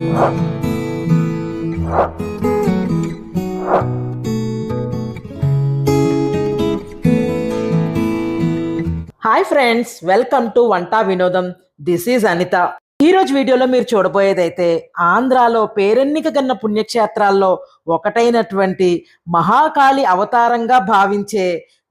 Hi friends welcome to వంట వినోదం. This is Anitha ఈ రోజు వీడియోలో మీరు చూడబోయేదైతే ఆంధ్రాలో పేరెన్నిక గన్న పుణ్యక్షేత్రాల్లో ఒకటైనటువంటి మహాకాళి అవతారంగా భావించే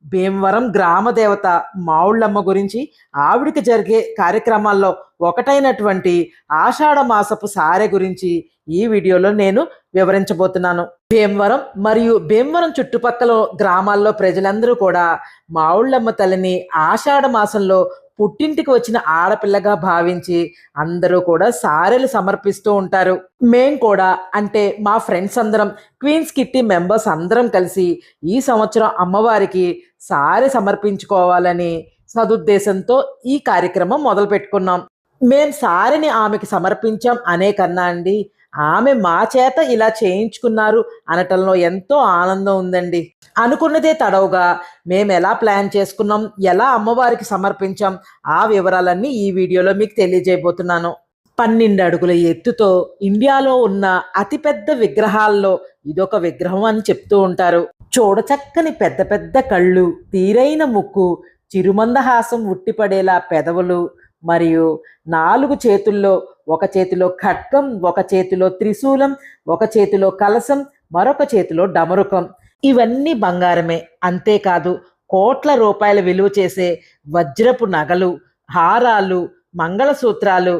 భీమవరం గ్రామ దేవత మావుళ్ళమ్మ గురించి ఆవిడికి జరిగే కార్యక్రమాల్లో ఒకటైనటువంటి ఆషాఢ మాసపు సారె గురించి ఈ వీడియోలో నేను వివరించబోతున్నాను. భీమవరం మరియు భీమవరం చుట్టుపక్కల గ్రామాల్లో ప్రజలందరూ కూడా మావుళ్ళమ్మ తల్లిని ఆషాఢ మాసంలో పుట్టింటికి వచ్చిన ఆడపిల్లగా భావించి అందరూ కూడా సారెలు సమర్పిస్తూ ఉంటారు. మేం కూడా అంటే మా ఫ్రెండ్స్ అందరం క్వీన్స్ కిట్టి మెంబర్స్ అందరం కలిసి ఈ సంవత్సరం అమ్మవారికి సారె సమర్పించుకోవాలని సదుద్దేశంతో ఈ కార్యక్రమం మొదలు పెట్టుకున్నాం మేం సారిని ఆమెకి సమర్పించాం అనే కన్నా అండి ఆమె మా చేత ఇలా చేయించుకున్నారు అనటంలో ఎంతో ఆనందం ఉందండి. అనుకున్నదే తడవుగా మేము ఎలా ప్లాన్ చేసుకున్నాం ఎలా అమ్మవారికి సమర్పించాం ఆ వివరాలన్నీ ఈ వీడియోలో మీకు తెలియజేయబోతున్నాను. పన్నెండు అడుగుల ఎత్తుతో ఇండియాలో ఉన్న అతిపెద్ద విగ్రహాల్లో ఇదొక విగ్రహం అని చెప్తూ ఉంటారు. చూడచక్కని పెద్ద పెద్ద కళ్ళు తీరైన ముక్కు చిరుమందహాసం ఉట్టిపడేలా పెదవులు మరియు నాలుగు చేతుల్లో ఒక చేతిలో ఖడ్గం ఒక చేతిలో త్రిశూలం ఒక చేతిలో కలసం మరొక చేతిలో డమరుకం. ఇవన్నీ బంగారమే. అంతేకాదు కోట్ల రూపాయల విలువ చేసే వజ్రపు నగలు హారాలు మంగళసూత్రాలు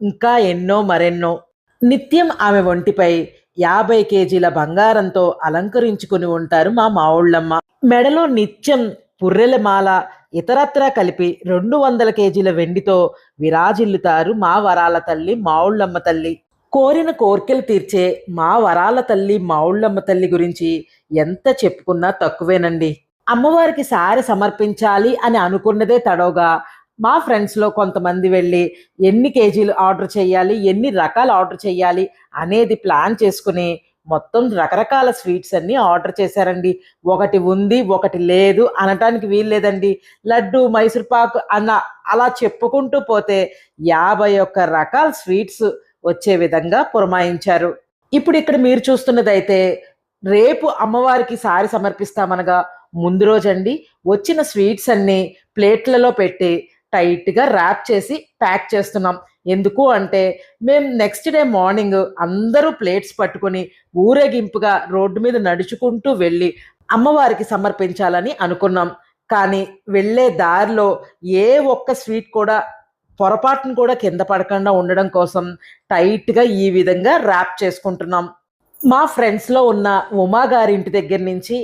ఇంకా ఎన్నో మరెన్నో. నిత్యం ఆమె ఒంటిపై యాభై కేజీల బంగారంతో అలంకరించుకుని ఉంటారు మా మావుళ్ళమ్మ. మెడలో నిత్యం పుర్రెల మాల ఇతరత్రా కలిపి రెండు వందల కేజీల వెండితో విరాజిల్లుతారు మా వరాల తల్లి మావుళ్ళమ్మ తల్లి. కోరిన కోర్కెలు తీర్చే మా వరాల తల్లి మావుళ్ళమ్మ తల్లి గురించి ఎంత చెప్పుకున్నా తక్కువేనండి. అమ్మవారికి సారి సమర్పించాలి అని అనుకున్నదే తడవుగా మా ఫ్రెండ్స్లో కొంతమంది వెళ్ళి ఎన్ని కేజీలు ఆర్డర్ చేయాలి ఎన్ని రకాలు ఆర్డర్ చేయాలి అనేది ప్లాన్ చేసుకుని మొత్తం రకరకాల స్వీట్స్ అన్ని ఆర్డర్ చేశారండి. ఒకటి ఉంది ఒకటి లేదు అనటానికి వీలు లేదండి. లడ్డు మైసూర్ పాక్ అన్న అలా చెప్పుకుంటూ పోతే యాభై ఒక్క రకాల స్వీట్స్ వచ్చే విధంగా పురమాయించారు. ఇప్పుడు ఇక్కడ మీరు చూస్తున్నదైతే రేపు అమ్మవారికి సారి సమర్పిస్తామనగా ముందు రోజండి వచ్చిన స్వీట్స్ అన్ని ప్లేట్లలో పెట్టి టైట్గా ర్యాప్ చేసి ప్యాక్ చేస్తున్నాం. ఎందుకు అంటే మేము నెక్స్ట్ డే మార్నింగ్ అందరూ ప్లేట్స్ పట్టుకొని ఊరేగింపుగా రోడ్డు మీద నడుచుకుంటూ వెళ్ళి అమ్మవారికి సమర్పించాలని అనుకున్నాం. కానీ వెళ్ళే దారిలో ఏ ఒక్క స్వీట్ కూడా పొరపాటును కూడా కింద పడకుండా ఉండడం కోసం టైట్గా ఈ విధంగా ర్యాప్ చేసుకుంటున్నాం. మా ఫ్రెండ్స్లో ఉన్న ఉమా గారి ఇంటి దగ్గర నుంచి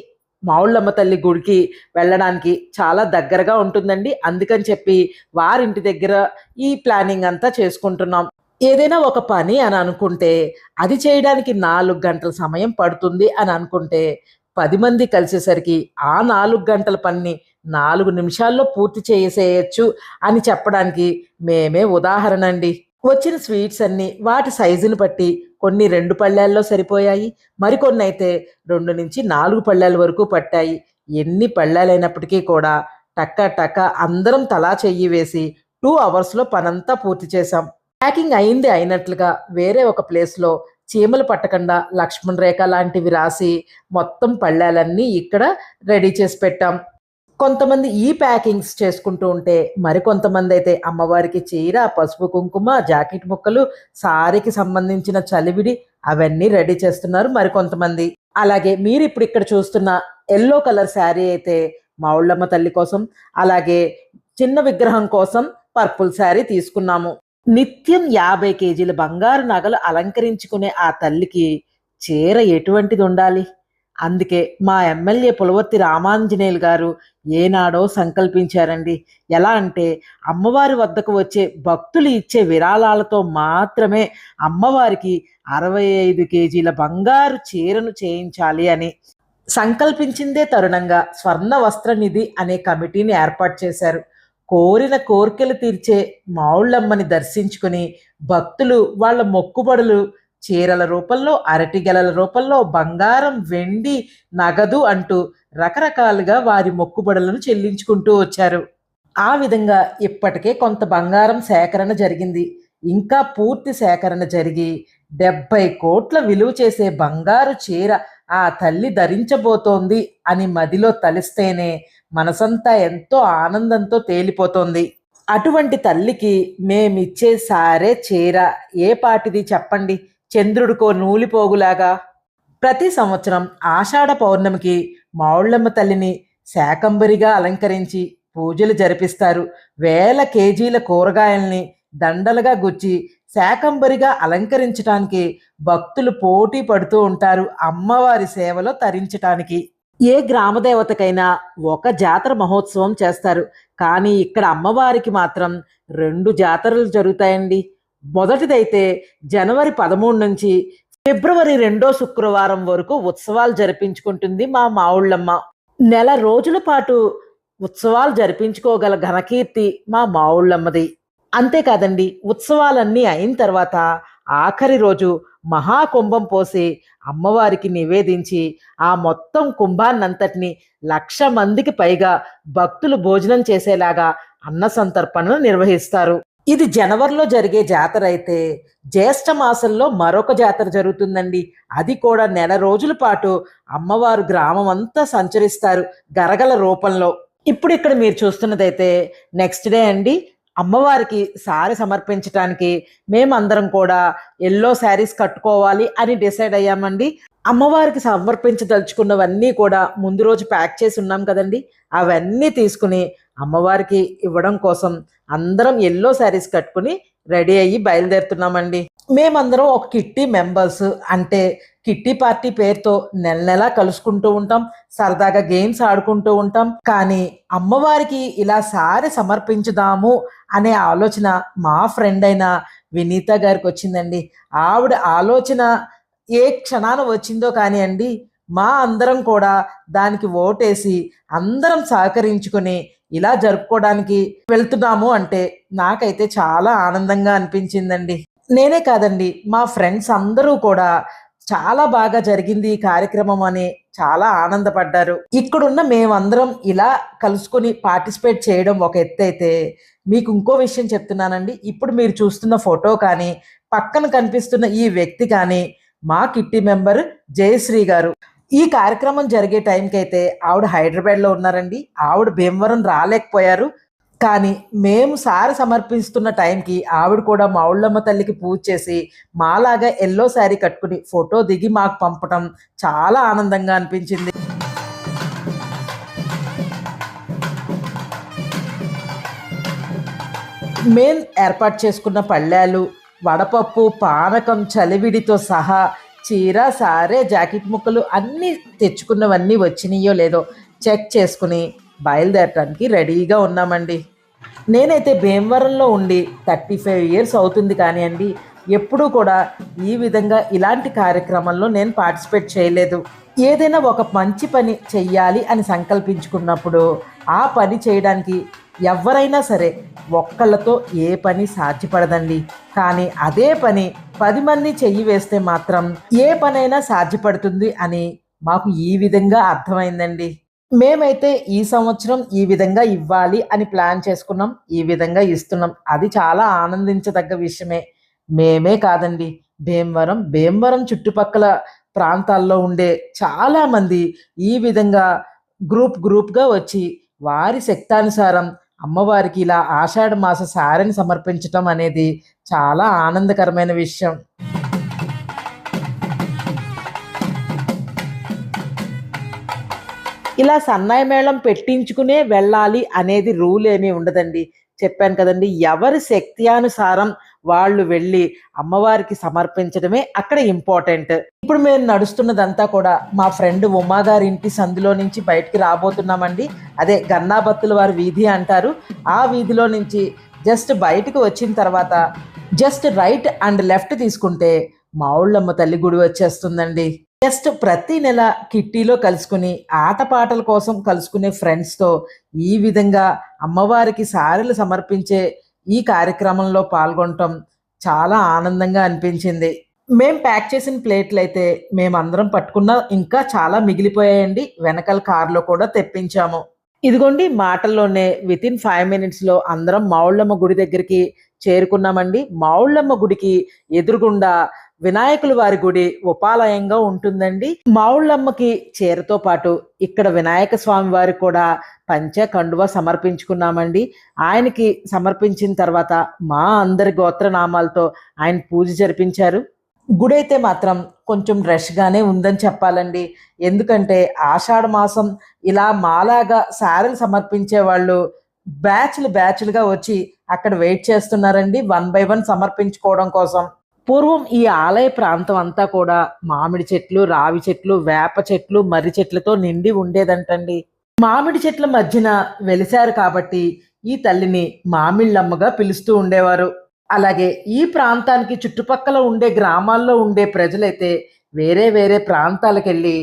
మావుళ్ళమ్మ తల్లి గుడికి వెళ్ళడానికి చాలా దగ్గరగా ఉంటుందండి. అందుకని చెప్పి వారింటి దగ్గర ఈ ప్లానింగ్ అంతా చేసుకుంటున్నాం. ఏదైనా ఒక పని అని అనుకుంటే అది చేయడానికి నాలుగు గంటల సమయం పడుతుంది అని అనుకుంటే పది మంది కలిసేసరికి ఆ నాలుగు గంటల పనిని నాలుగు నిమిషాల్లో పూర్తి చేసేయచ్చు అని చెప్పడానికి మేమే ఉదాహరణ అండి వచ్చిన స్వీట్స్ అన్ని వాటి సైజుని బట్టి కొన్ని రెండు పళ్ళాల్లో సరిపోయాయి మరికొన్ని అయితే రెండు నుంచి నాలుగు పళ్ళాల వరకు పట్టాయి. ఎన్ని పళ్ళాలైనప్పటికీ కూడా టక్క టక్క అందరం తలా చెయ్యి వేసి టూ అవర్స్లో పనంతా పూర్తి చేశాం. ప్యాకింగ్ అయింది అయినట్లుగా వేరే ఒక ప్లేస్లో చీమలు పట్టకుండా లక్ష్మణ్ రేఖ లాంటివి రాసి మొత్తం పళ్ళాలన్నీ ఇక్కడ రెడీ చేసి పెట్టాం. కొంతమంది ఈ ప్యాకింగ్స్ చేసుకుంటూ ఉంటే మరికొంతమంది అయితే అమ్మవారికి చీర పసుపు కుంకుమ జాకెట్ ముక్కలు సారీకి సంబంధించిన చలివిడి అవన్నీ రెడీ చేస్తున్నారు మరికొంతమంది. అలాగే మీరు ఇప్పుడు ఇక్కడ చూస్తున్న ఎల్లో కలర్ శారీ అయితే మావుళ్ళమ్మ తల్లి కోసం అలాగే చిన్న విగ్రహం కోసం పర్పుల్ శారీ తీసుకున్నాము. నిత్యం యాభై కేజీల బంగారు నగలు అలంకరించుకునే ఆ తల్లికి చీర ఎటువంటిది ఉండాలి? అందుకే మా ఎమ్మెల్యే పులవర్తి రామాంజనేయులు గారు ఏనాడో సంకల్పించారండి. ఎలా అంటే అమ్మవారి వద్దకు వచ్చే భక్తులు ఇచ్చే విరాళాలతో మాత్రమే అమ్మవారికి అరవై ఐదు కేజీల బంగారు చీరను చేయించాలి అని సంకల్పించిందే తరుణంగా స్వర్ణ వస్త్ర నిధి అనే కమిటీని ఏర్పాటు చేశారు. కోరిన కోరికలు తీర్చే మావుళ్ళమ్మని దర్శించుకుని భక్తులు వాళ్ళ మొక్కుబడులు చీరల రూపంలో అరటి గెలల రూపంలో బంగారం వెండి నగదు అంటూ రకరకాలుగా వారి మొక్కుబడులను చెల్లించుకుంటూ వచ్చారు. ఆ విధంగా ఇప్పటికే కొంత బంగారం సేకరణ జరిగింది. ఇంకా పూర్తి సేకరణ జరిగి డెబ్బై కోట్ల విలువ చేసే బంగారు చీర ఆ తల్లి ధరించబోతోంది అని మదిలో తలిస్తేనే మనసంతా ఎంతో ఆనందంతో తేలిపోతోంది. అటువంటి తల్లికి మేమిచ్చే సారే చీర. ఏ పాటిది చెప్పండి? చంద్రుడికో నూలిపోగులాగా ప్రతి సంవత్సరం ఆషాఢ పౌర్ణమికి మావుళ్ళమ్మ తల్లిని శాకంబరిగా అలంకరించి పూజలు జరిపిస్తారు. వేల కేజీల కూరగాయల్ని దండలుగా గుచ్చి శాకంబరిగా అలంకరించటానికి భక్తులు పోటీ పడుతూ ఉంటారు అమ్మవారి సేవలో తరించటానికి. ఏ గ్రామదేవతకైనా ఒక జాతర మహోత్సవం చేస్తారు. కానీ ఇక్కడ అమ్మవారికి మాత్రం రెండు జాతరలు జరుగుతాయండి. మొదటిదైతే జనవరి పదమూడు నుంచి ఫిబ్రవరి రెండో శుక్రవారం వరకు ఉత్సవాలు జరిపించుకుంటుంది మా మావుళ్ళమ్మ. నెల రోజుల పాటు ఉత్సవాలు జరిపించుకోగల ఘనకీర్తి మా మావుళ్ళమ్మది. అంతేకాదండి ఉత్సవాలన్నీ అయిన తర్వాత ఆఖరి రోజు మహాకుంభం పోసి అమ్మవారికి నివేదించి ఆ మొత్తం కుంభాన్నంతటిని లక్ష మందికి పైగా భక్తులు భోజనం చేసేలాగా అన్న సంతర్పణను నిర్వహిస్తారు. ఇది జనవరిలో జరిగే జాతర అయితే జ్యేష్ఠ మాసంలో మరొక జాతర జరుగుతుందండి. అది కూడా నెల రోజుల పాటు అమ్మవారు గ్రామం అంతా సంచరిస్తారు గరగల రూపంలో. ఇప్పుడు ఇక్కడ మీరు చూస్తున్నదైతే నెక్స్ట్ డే అండి. అమ్మవారికి సారీ సమర్పించడానికి మేమందరం కూడా ఎల్లో శారీస్ కట్టుకోవాలి అని డిసైడ్ అయ్యామండి. అమ్మవారికి సమర్పించదలుచుకున్నవన్నీ కూడా ముందు రోజు ప్యాక్ చేసి ఉన్నాం కదండి. అవన్నీ తీసుకుని అమ్మవారికి ఇవ్వడం కోసం అందరం ఎల్లో శారీస్ కట్టుకుని రెడీ అయ్యి బయలుదేరుతున్నామండి. మేమందరం ఒక కిట్టి మెంబర్స్ అంటే కిట్టి పార్టీ పేరుతో నెల నెలా కలుసుకుంటూ ఉంటాం సరదాగా గేమ్స్ ఆడుకుంటూ ఉంటాం. కానీ అమ్మవారికి ఇలా సారి సమర్పించుదాము అనే ఆలోచన మా ఫ్రెండ్ అయిన వినీత గారికి వచ్చిందండి. ఆవిడ ఆలోచన ఏ క్షణాన వచ్చిందో కానీ అండి మా అందరం కూడా దానికి ఓటేసి అందరం సహకరించుకొని ఇలా జరుపుకోవడానికి వెళ్తున్నాము అంటే నాకైతే చాలా ఆనందంగా అనిపించిందండి. నేనే కాదండి మా ఫ్రెండ్స్ అందరూ కూడా చాలా బాగా జరిగింది ఈ కార్యక్రమం అని చాలా ఆనందపడ్డారు. ఇక్కడున్న మేమందరం ఇలా కలుసుకొని పార్టిసిపేట్ చేయడం ఒక ఎత్తు అయితే మీకు ఇంకో విషయం చెప్తున్నానండి. ఇప్పుడు మీరు చూస్తున్న ఫోటో కానీ పక్కన కనిపిస్తున్న ఈ వ్యక్తి కానీ మా కిట్టి మెంబర్ జయశ్రీ గారు. ఈ కార్యక్రమం జరిగే టైంకి అయితే ఆవిడ హైదరాబాద్లో ఉన్నారండి. ఆవిడ భీమవరం రాలేకపోయారు. కానీ మేము సారి సమర్పిస్తున్న టైంకి ఆవిడ కూడా మా ఊళ్ళమ్మ తల్లికి పూజ చేసి మాలాగా ఎల్లో శారీ కట్టుకుని ఫోటో దిగి మాకు పంపటం చాలా ఆనందంగా అనిపించింది. మేం ఏర్పాటు చేసుకున్న పళ్ళాలు వడపప్పు పానకం చలివిడితో సహా చీర సారే జాకెట్ ముక్కలు అన్నీ తెచ్చుకున్నవన్నీ వచ్చినాయో లేదో చెక్ చేసుకుని బయలుదేరటానికి రెడీగా ఉన్నామండి. నేనైతే భీమవరంలో ఉండి థర్టీ ఫైవ్ ఇయర్స్ అవుతుంది కానీ అండి ఎప్పుడూ కూడా ఈ విధంగా ఇలాంటి కార్యక్రమంలో నేను పార్టిసిపేట్ చేయలేదు. ఏదైనా ఒక మంచి పని చెయ్యాలి అని సంకల్పించుకున్నప్పుడు ఆ పని చేయడానికి ఎవరైనా సరే ఒక్కళ్ళతో ఏ పని సాధ్యపడదండి. కానీ అదే పని పది మంది చెయ్యి వేస్తే మాత్రం ఏ పనైనా సాధ్యపడుతుంది అని మాకు ఈ విధంగా అర్థమైందండి. మేమైతే ఈ సంవత్సరం ఈ విధంగా ఇవ్వాలి అని ప్లాన్ చేసుకున్నాం ఈ విధంగా ఇస్తున్నాం. అది చాలా ఆనందించదగ్గ విషయమే. మేమే కాదండి భీమవరం భీమవరం చుట్టుపక్కల ప్రాంతాల్లో ఉండే చాలామంది ఈ విధంగా గ్రూప్ గ్రూప్గా వచ్చి వారి శక్తానుసారం అమ్మవారికి ఇలా ఆషాఢ మాస సారిని సమర్పించటం అనేది చాలా ఆనందకరమైన విషయం. ఇలా సన్నాయి మేళం పెట్టించుకునే వెళ్ళాలి అనేది రూల్ ఏమీ ఉండదండి. చెప్పాను కదండి ఎవరి శక్తి అనుసారం వాళ్ళు వెళ్ళి అమ్మవారికి సమర్పించడమే అక్కడ ఇంపార్టెంట్ ఇప్పుడు మేము నడుస్తున్నదంతా కూడా మా ఫ్రెండ్ ఉమాగారి ఇంటి సందులో నుంచి బయటికి రాబోతున్నామండి. అదే గన్నాబత్తుల వారి వీధి అంటారు. ఆ వీధిలో నుంచి జస్ట్ బయటకు వచ్చిన తర్వాత జస్ట్ రైట్ అండ్ లెఫ్ట్ తీసుకుంటే మావుళ్ళమ్మ తల్లి గుడి వచ్చేస్తుందండి. జస్ట్ ప్రతి నెల కిట్టీలో కలుసుకుని ఆటపాటల కోసం కలుసుకునే ఫ్రెండ్స్తో ఈ విధంగా అమ్మవారికి సారెలు సమర్పించే ఈ కార్యక్రమంలో పాల్గొనటం చాలా ఆనందంగా అనిపించింది. మేం ప్యాక్ చేసిన ప్లేట్లు అయితే మేమందరం పట్టుకున్న ఇంకా చాలా మిగిలిపోయాయండి. వెనకాల కారులో కూడా తెప్పించాము. ఇదిగోండి మాటల్లోనే విత్ ఇన్ ఫైవ్ మినిట్స్లో అందరం మావుళ్ళమ్మ గుడి దగ్గరికి చేరుకున్నామండి. మావుళ్ళమ్మ గుడికి ఎదురుగుండా వినాయకుల వారి గుడి ఉపాలయంగా ఉంటుందండి. మావుళ్ళమ్మకి చీరతో పాటు ఇక్కడ వినాయక స్వామి వారికి కూడా పంచ కండువ సమర్పించుకున్నామండి. ఆయనకి సమర్పించిన తర్వాత మా అందరి గోత్రనామాలతో ఆయన పూజ జరిపించారు. గుడి అయితే మాత్రం కొంచెం రష్గానే ఉందని చెప్పాలండి. ఎందుకంటే ఆషాఢ మాసం ఇలా మాలాగా సారీలు సమర్పించే వాళ్ళు బ్యాచ్లు బ్యాచ్లుగా వచ్చి అక్కడ వెయిట్ చేస్తున్నారండి. వన్ బై వన్ సమర్పించుకోవడం కోసం. పూర్వం ఈ ఆలయ ప్రాంతం అంతా కూడా మామిడి చెట్లు రావి చెట్లు వేప చెట్లు మర్రి చెట్లతో నిండి ఉండేదంటండి. మామిడి చెట్ల మధ్యన వెలిశారు కాబట్టి ఈ తల్లిని మామిళ్ళమ్మగా పిలుస్తూ ఉండేవారు. అలాగే ఈ ప్రాంతానికి చుట్టుపక్కల ఉండే గ్రామాల్లో ఉండే ప్రజలైతే వేరే వేరే ప్రాంతాలకు వెళ్ళి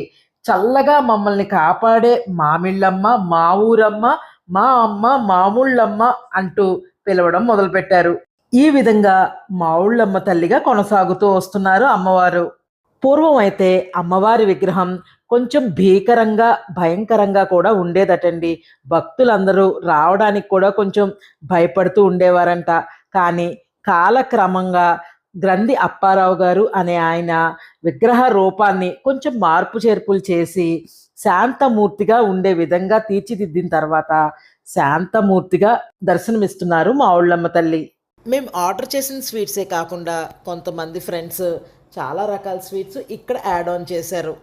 చల్లగా మమ్మల్ని కాపాడే మామిళ్ళమ్మ మా ఊరమ్మ మా అమ్మ మామూళ్ళమ్మ అంటూ పిలవడం మొదలుపెట్టారు. ఈ విధంగా మావుళ్ళమ్మ తల్లిగా కొనసాగుతూ వస్తున్నారు అమ్మవారు. పూర్వం అయితే అమ్మవారి విగ్రహం కొంచెం భీకరంగా భయంకరంగా కూడా ఉండేదటండి. భక్తులందరూ రావడానికి కూడా కొంచెం భయపడుతూ ఉండేవారంట. కానీ కాలక్రమంగా గ్రంథి అప్పారావు గారు అనే ఆయన విగ్రహ రూపాన్ని కొంచెం మార్పు చేర్పులు చేసి శాంతమూర్తిగా ఉండే విధంగా తీర్చిదిద్దిన తర్వాత శాంతమూర్తిగా దర్శనమిస్తున్నారు మా ఊళ్ళమ్మ తల్లి. మేము ఆర్డర్ చేసిన స్వీట్సే కాకుండా కొంతమంది ఫ్రెండ్స్ చాలా రకాల స్వీట్స్ ఇక్కడ యాడ్ ఆన్ చేశారు.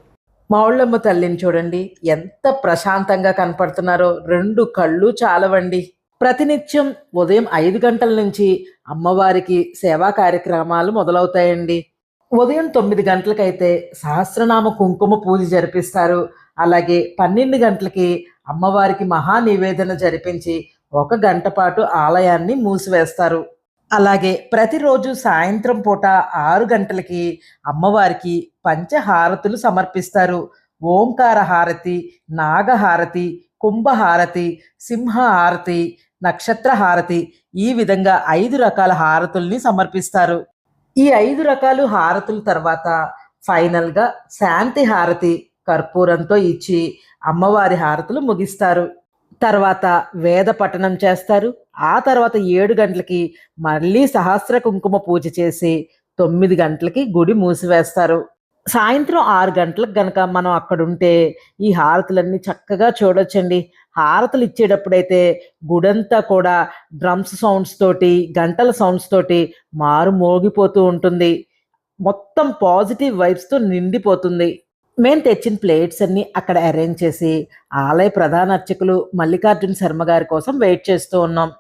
మా ఊళ్ళమ్మ తల్లిని చూడండి ఎంత ప్రశాంతంగా కనపడుతున్నారో. రెండు కళ్ళు చాలవండి. ప్రతినిత్యం ఉదయం ఐదు గంటల నుంచి అమ్మవారికి సేవా కార్యక్రమాలు మొదలవుతాయండి. ఉదయం తొమ్మిది గంటలకైతే సహస్రనామ కుంకుమ పూజ జరిపిస్తారు. అలాగే పన్నెండు గంటలకి అమ్మవారికి మహా నివేదన జరిపించి ఒక గంట పాటు ఆలయాన్ని మూసివేస్తారు. అలాగే ప్రతిరోజు సాయంత్రం పూట ఆరు గంటలకి అమ్మవారికి పంచహారతులు సమర్పిస్తారు. ఓంకార హారతి నాగహారతి కుంభహారతి సింహహారతి నక్షత్ర హారతి ఈ విధంగా ఐదు రకాల హారతుల్ని సమర్పిస్తారు. ఈ ఐదు రకాలు హారతుల తర్వాత ఫైనల్గా శాంతి హారతి కర్పూరంతో ఇచ్చి అమ్మవారి హారతులు ముగిస్తారు. తర్వాత వేద పఠనం చేస్తారు. ఆ తర్వాత ఏడు గంటలకి మళ్ళీ సహస్ర కుంకుమ పూజ చేసి తొమ్మిది గంటలకి గుడి మూసివేస్తారు. సాయంత్రం ఆరు గంటలకు గనక మనం అక్కడ ఉంటే ఈ హారతులన్నీ చక్కగా చూడొచ్చండి. హారతులు ఇచ్చేటప్పుడైతే గుడంతా కూడా డ్రమ్స్ సౌండ్స్ తోటి గంటల సౌండ్స్ తోటి మారు మోగిపోతూ ఉంటుంది. మొత్తం పాజిటివ్ వైబ్స్తో నిండిపోతుంది. మేము తెచ్చిన ప్లేట్స్ అన్ని అక్కడ అరేంజ్ చేసి ఆలయ ప్రధాన అర్చకులు మల్లికార్జున శర్మ గారి కోసం వెయిట్ చేస్తూ ఉన్నాం.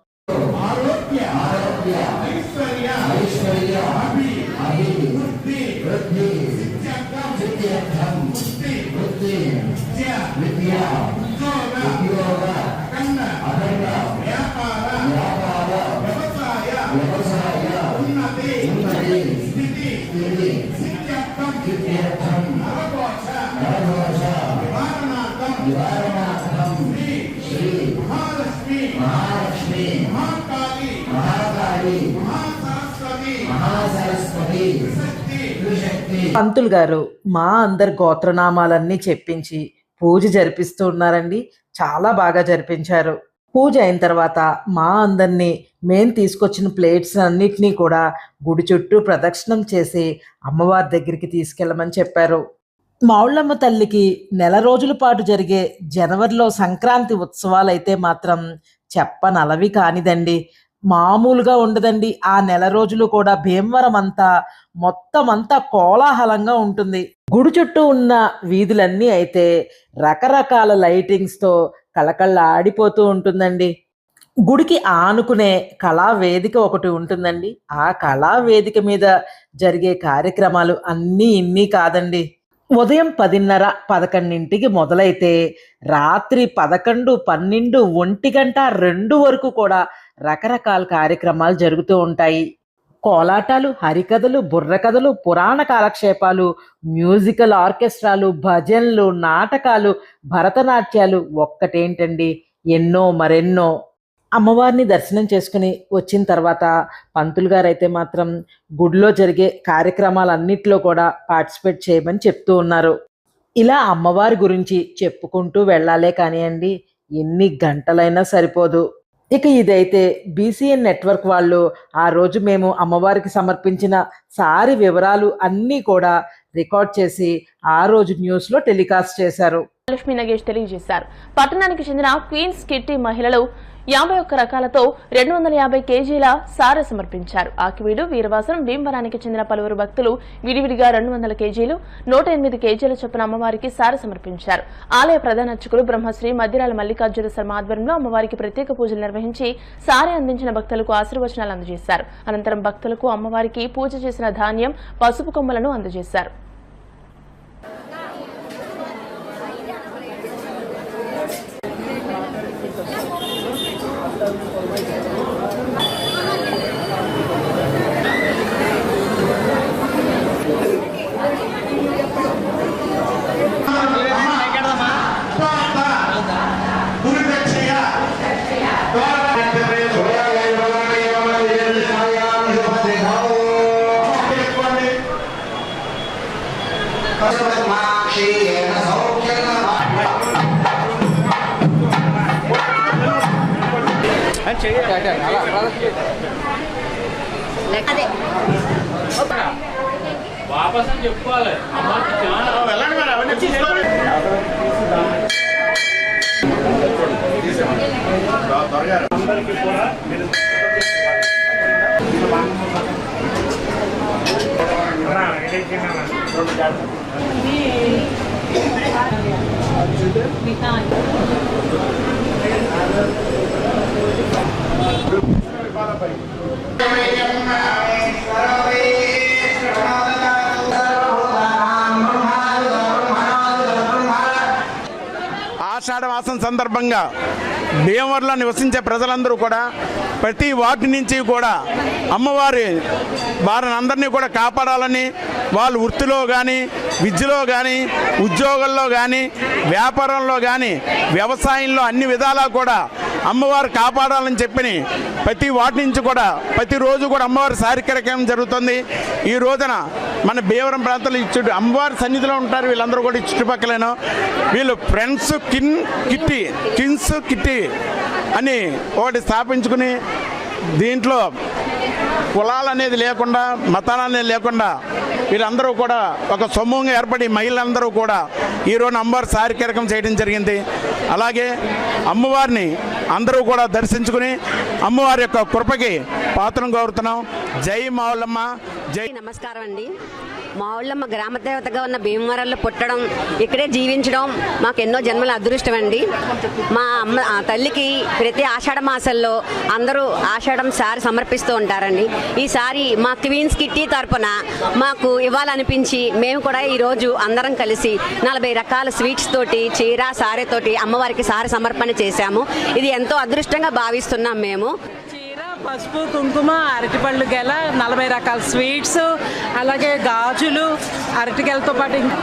పంతులు గారు మా అందరి గోత్రనామాలన్నీ చెప్పించి పూజ జరిపిస్తూ ఉన్నారండి. చాలా బాగా జరిపించారు. పూజ అయిన తర్వాత మా అందరినీ మేము తీసుకొచ్చిన ప్లేట్స్ అన్నిటినీ కూడా గుడి చుట్టూ ప్రదక్షిణం చేసి అమ్మవారి దగ్గరికి తీసుకెళ్ళమని చెప్పారు. మావుళ్ళమ్మ తల్లికి నెల రోజుల పాటు జరిగే జనవరిలో సంక్రాంతి ఉత్సవాలు అయితే మాత్రం చెప్పనలవి కానిదండి. మామూలుగా ఉండదండి. ఆ నెల రోజులు కూడా భీమవరం అంతా మొత్తం అంతా కోలాహలంగా ఉంటుంది. గుడి చుట్టూ ఉన్న వీధులన్నీ అయితే రకరకాల లైటింగ్స్తో కళకళ ఆడిపోతూ ఉంటుందండి. గుడికి ఆనుకునే కళా వేదిక ఒకటి ఉంటుందండి. ఆ కళా వేదిక మీద జరిగే కార్యక్రమాలు అన్నీ ఇన్ని కాదండి. ఉదయం పదిన్నర పదకొండింటికి మొదలైతే రాత్రి పదకొండు పన్నెండు ఒంటి గంట రెండు వరకు కూడా రకరకాల కార్యక్రమాలు జరుగుతూ ఉంటాయి. కోలాటాలు హరికథలు బుర్రకథలు పురాణ కాలక్షేపాలు మ్యూజికల్ ఆర్కెస్ట్రాలు భజనలు నాటకాలు భరతనాట్యాలు ఒక్కటేంటండి? ఎన్నో మరెన్నో అమ్మవారిని దర్శనం చేసుకుని వచ్చిన తర్వాత పంతులు గారు అయితే మాత్రం గుడిలో జరిగే కార్యక్రమాలన్నింటిలో కూడా పార్టిసిపేట్ చేయమని చెప్తూ ఉన్నారు. ఇలా అమ్మవారి గురించి చెప్పుకుంటూ వెళ్ళాలే కానివ్వండి ఎన్ని గంటలైనా సరిపోదు. ఇక ఇదైతే బీసీఎన్ నెట్వర్క్ వాళ్ళు ఆ రోజు మేము అమ్మవారికి సమర్పించిన సారి వివరాలు అన్నీ కూడా రికార్డ్ చేసి ఆ రోజు న్యూస్లో టెలికాస్ట్ చేశారు. లక్ష్మీ నగేష్ తెలియజేశారు. పట్టణానికి చెందిన క్వీన్స్ కిట్టి మహిళలు యాభై ఒక్క రకాలతో రెండు వందల యాభై కేజీల సార సమర్పించారు. ఆకివీడు వీరవాసం భీమవరానికి చెందిన పలువురు భక్తులు విడివిడిగా రెండు వందల కేజీలు నూట ఎనిమిది కేజీల చొప్పున అమ్మవారికి సార సమర్పించారు. ఆలయ ప్రధాన అర్చకులు బ్రహ్మశ్రీ మద్దిరాల మల్లికార్జున శర్మ ఆధ్వర్యంలో అమ్మవారికి ప్రత్యేక పూజలు నిర్వహించి సారె అందించిన భక్తులకు ఆశీర్వచనాలు అందజేశారు. అనంతరం భక్తులకు అమ్మవారికి పూజ చేసిన ధాన్యం పసుపు కొమ్మలను అందజేశారు. వాపస్ అని చెప్పుకోవాలి. అమ్మకి చాలా. ఆషాఢ ఆషాఢమాసం సందర్భంగా భీమవరంలో నివసించే ప్రజలందరూ కూడా ప్రతి వాటి నుంచి కూడా అమ్మవారి వారిని అందరినీ కూడా కాపాడాలని వాళ్ళు వృత్తిలో కానీ విద్యలో కానీ ఉద్యోగంలో కానీ వ్యాపారంలో కానీ వ్యవసాయంలో అన్ని విధాలా కూడా అమ్మవారు కాపాడాలని చెప్పి ప్రతి వాటి నుంచి కూడా ప్రతిరోజు కూడా అమ్మవారి కార్యక్రమం జరుగుతుంది. ఈ రోజున మన భీవరం ప్రాంతంలో ఇచ్చుడు అమ్మవారి సన్నిధిలో ఉంటారు వీళ్ళందరూ కూడా చుట్టుపక్కలను చుట్టుపక్కలేను. వీళ్ళు ఫ్రెండ్స్ కిన్ కిట్టి కిన్స్ కిట్టి అని ఒకటి స్థాపించుకుని దీంట్లో కులాలు అనేది లేకుండా మతాలు అనేది లేకుండా వీళ్ళందరూ కూడా ఒక సమూహంగా ఏర్పడి మహిళలందరూ కూడా ఈరోజు అమ్మవారి కార్యక్రమం చేయడం జరిగింది. అలాగే అమ్మవారిని అందరూ కూడా దర్శించుకుని అమ్మవారి యొక్క కృపకి పాత్రం కోరుతున్నాం జై మావులమ్మ. జై నమస్కారం అండి. మా ఊళ్ళమ్మ గ్రామ దేవతగా ఉన్న భీమవరంలో పుట్టడం ఇక్కడే జీవించడం మాకు ఎన్నో జన్మల అదృష్టం అండి. మా అమ్మ తల్లికి ప్రతి ఆషాఢ మాసంలో అందరూ ఆషాఢం సారి సమర్పిస్తూ ఉంటారండి. ఈసారి మా క్వీన్స్ కిట్టి తరపున మాకు ఇవ్వాలనిపించి మేము కూడా ఈరోజు అందరం కలిసి నలభై రకాల స్వీట్స్ తోటి చీర సారెతోటి అమ్మవారికి సారి సమర్పణ చేశాము. ఇది ఎంతో అదృష్టంగా భావిస్తున్నాం మేము. పసుపు కుంకుమ అరటిపళ్ళు గెల నలభై రకాల స్వీట్స్ అలాగే గాజులు అరటిగెలతో పాటు ఇంకా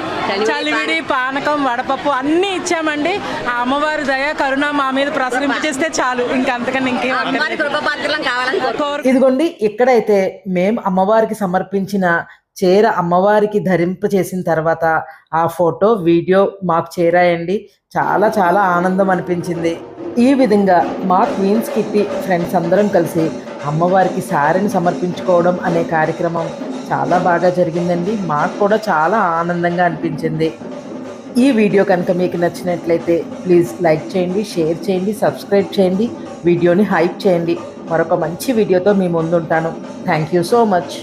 చలివిడి పానకం. వడపప్పు అన్నీ ఇచ్చామండి. ఆ అమ్మవారి దయ కరుణ మా మీద ప్రసరింపజేస్తే చాలు. ఇంకంతకన్నా ఇంకేం ఇదిగోండి ఇక్కడైతే మేం అమ్మవారికి సమర్పించిన చీర అమ్మవారికి ధరింప చేసిన తర్వాత ఆ ఫోటో వీడియో మాకు చేరాయండి. చాలా చాలా ఆనందం అనిపించింది. ఈ విధంగా మా క్వీన్స్ కిట్టి ఫ్రెండ్స్ అందరం కలిసి అమ్మవారికి శారీని సమర్పించుకోవడం అనే కార్యక్రమం చాలా బాగా జరిగిందండి. మాకు కూడా చాలా ఆనందంగా అనిపించింది. ఈ వీడియో కనుక మీకు నచ్చినట్లయితే ప్లీజ్ లైక్ చేయండి షేర్ చేయండి సబ్స్క్రైబ్ చేయండి వీడియోని హైప్ చేయండి. మరొక మంచి వీడియోతో మీ ముందుంటాను. Thank you so much.